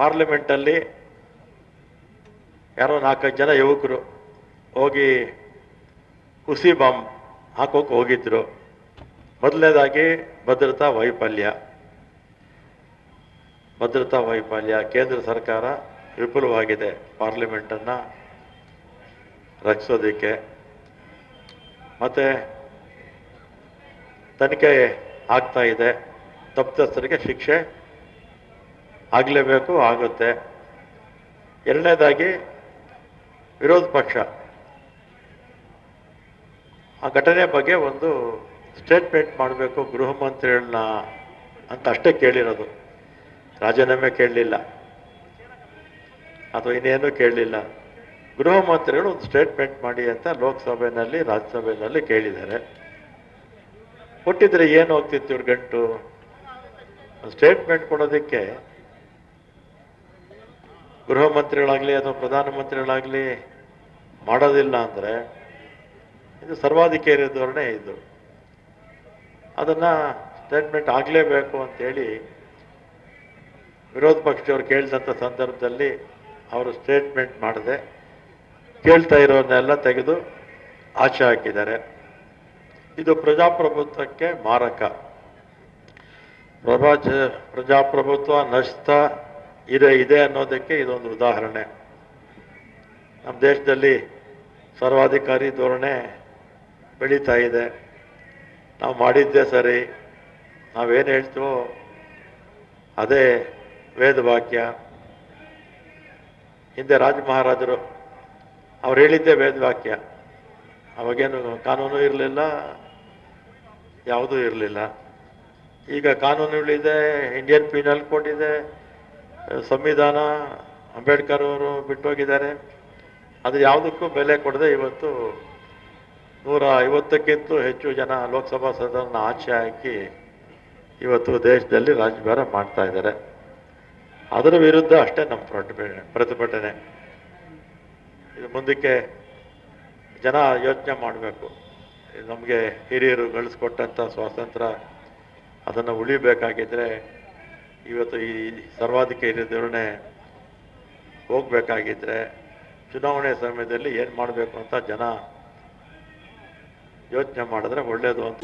ಪಾರ್ಲಿಮೆಂಟಲ್ಲಿ ಯಾರೋ ನಾಲ್ಕೈದು ಜನ ಯುವಕರು ಹೋಗಿ ಹುಸಿ ಬಾಂಬ್ ಹಾಕೋಕೆ ಹೋಗಿದ್ರು. ಮೊದಲನೇದಾಗಿ ಭದ್ರತಾ ವೈಫಲ್ಯ. ಭದ್ರತಾ ವೈಫಲ್ಯ ಕೇಂದ್ರ ಸರ್ಕಾರ ವಿಫಲವಾಗಿದೆ ಪಾರ್ಲಿಮೆಂಟನ್ನು ರಕ್ಷಿಸೋದಕ್ಕೆ ಮತ್ತು ತನಿಖೆ ಆಗ್ತಾ ಇದೆ. ತಪ್ಪಿತಸ್ಥರಿಗೆ ಶಿಕ್ಷೆ ಆಗಲೇಬೇಕು, ಆಗುತ್ತೆ. ಎರಡನೇದಾಗಿ, ವಿರೋಧ ಪಕ್ಷ. ಆ ಘಟನೆ ಬಗ್ಗೆ ಒಂದು ಸ್ಟೇಟ್ಮೆಂಟ್ ಮಾಡಬೇಕು ಗೃಹ ಮಂತ್ರಿಗಳನ್ನ ಅಂತ ಅಷ್ಟೇ ಕೇಳಿರೋದು. ರಾಜೀನಾಮೆ ಕೇಳಲಿಲ್ಲ. ಅಥವಾ ಇನ್ನೇನು ಕೇಳಲಿಲ್ಲ. ಗೃಹ ಮಂತ್ರಿಗಳು ಒಂದು ಸ್ಟೇಟ್ಮೆಂಟ್ ಮಾಡಿ ಅಂತ ಲೋಕಸಭೆಯಲ್ಲಿ ರಾಜ್ಯಸಭೆಯಲ್ಲಿ ಕೇಳಿದ್ದಾರೆ. ಕೊಟ್ಟಿದ್ರೆ ಏನು ಹೋಗ್ತಿತ್ತು ಇವ್ರ ಗಂಟು? ಸ್ಟೇಟ್ಮೆಂಟ್ ಕೊಡೋದಕ್ಕೆ ಗೃಹ ಮಂತ್ರಿಗಳಾಗಲಿ ಅಥವಾ ಪ್ರಧಾನಮಂತ್ರಿಗಳಾಗಲಿ ಮಾಡೋದಿಲ್ಲ ಅಂದರೆ ಇದು ಸರ್ವಾಧಿಕಾರಿ ಧೋರಣೆ ಇದು. ಅದನ್ನು ಸ್ಟೇಟ್ಮೆಂಟ್ ಆಗಲೇಬೇಕು ಅಂತೇಳಿ ವಿರೋಧ ಪಕ್ಷದವ್ರು ಕೇಳಿದಂಥ ಸಂದರ್ಭದಲ್ಲಿ ಅವರು ಸ್ಟೇಟ್ಮೆಂಟ್ ಮಾಡಿದೆ, ಕೇಳ್ತಾ ಇರೋನ್ನೆಲ್ಲ ತೆಗೆದು ಆಚೆ ಹಾಕಿದ್ದಾರೆ. ಇದು ಪ್ರಜಾಪ್ರಭುತ್ವಕ್ಕೆ ಮಾರಕ. ಪ್ರಭಾ ಪ್ರಜಾಪ್ರಭುತ್ವ ನಷ್ಟ ಇದೆ ಇದೆ ಅನ್ನೋದಕ್ಕೆ ಇದೊಂದು ಉದಾಹರಣೆ. ನಮ್ಮ ದೇಶದಲ್ಲಿ ಸರ್ವಾಧಿಕಾರಿ ಧೋರಣೆ ಬೆಳೀತಾ ಇದೆ. ನಾವು ಮಾಡಿದ್ದೇ ಸರಿ. ನಾವೇನು ಹೇಳ್ತೀವೋ ಅದೇ ವೇದವಾಕ್ಯ. ಹಿಂದೆ ರಾಜ ಮಹಾರಾಜರು ಅವ್ರು ಹೇಳಿದ್ದೇ ವೇದವಾಕ್ಯ. ಅವಾಗೇನು ಕಾನೂನು ಇರಲಿಲ್ಲ, ಯಾವುದೂ ಇರಲಿಲ್ಲ. ಈಗ ಕಾನೂನುಗಳಿದೆ ಇಂಡಿಯನ್ ಪೀನಲ್ ಕೋಡ್ ಇದೆ ಸಂವಿಧಾನ ಅಂಬೇಡ್ಕರ್ ಅವರು ಬಿಟ್ಟೋಗಿದ್ದಾರೆ. ಅದು ಯಾವುದಕ್ಕೂ ಬೆಲೆ ಕೊಡದೆ ಇವತ್ತು ನೂರ ಐವತ್ತಕ್ಕಿಂತಲೂ ಹೆಚ್ಚು ಜನ ಲೋಕಸಭಾ ಸದನ ಆಚೆ ಹಾಕಿ ಇವತ್ತು ದೇಶದಲ್ಲಿ ರಾಜಭಾರ ಮಾಡ್ತಾ ಇದ್ದಾರೆ. ಅದರ ವಿರುದ್ಧ ಅಷ್ಟೇ ನಮ್ಮ ಪ್ರತಿಭಟನೆ ಪ್ರತಿಭಟನೆ. ಇದು ಮುಂದಕ್ಕೆ ಜನ ಯೋಚನೆ ಮಾಡಬೇಕು. ನಮಗೆ ಹಿರಿಯರು ಗಳಿಸ್ಕೊಟ್ಟಂಥ ಸ್ವಾತಂತ್ರ್ಯ, ಅದನ್ನು ಉಳಿಬೇಕಾಗಿದ್ದರೆ ಇವತ್ತು ಈ ಸರ್ವಾಧಿಕಾರಿ ಧೋರಣೆ ಹೋಗಬೇಕಾಗಿದ್ದರೆ ಚುನಾವಣೆ ಸಮಯದಲ್ಲಿ ಏನು ಮಾಡಬೇಕು ಅಂತ ಜನ ಯೋಚನೆ ಮಾಡಿದ್ರೆ ಒಳ್ಳೆಯದು ಅಂತ.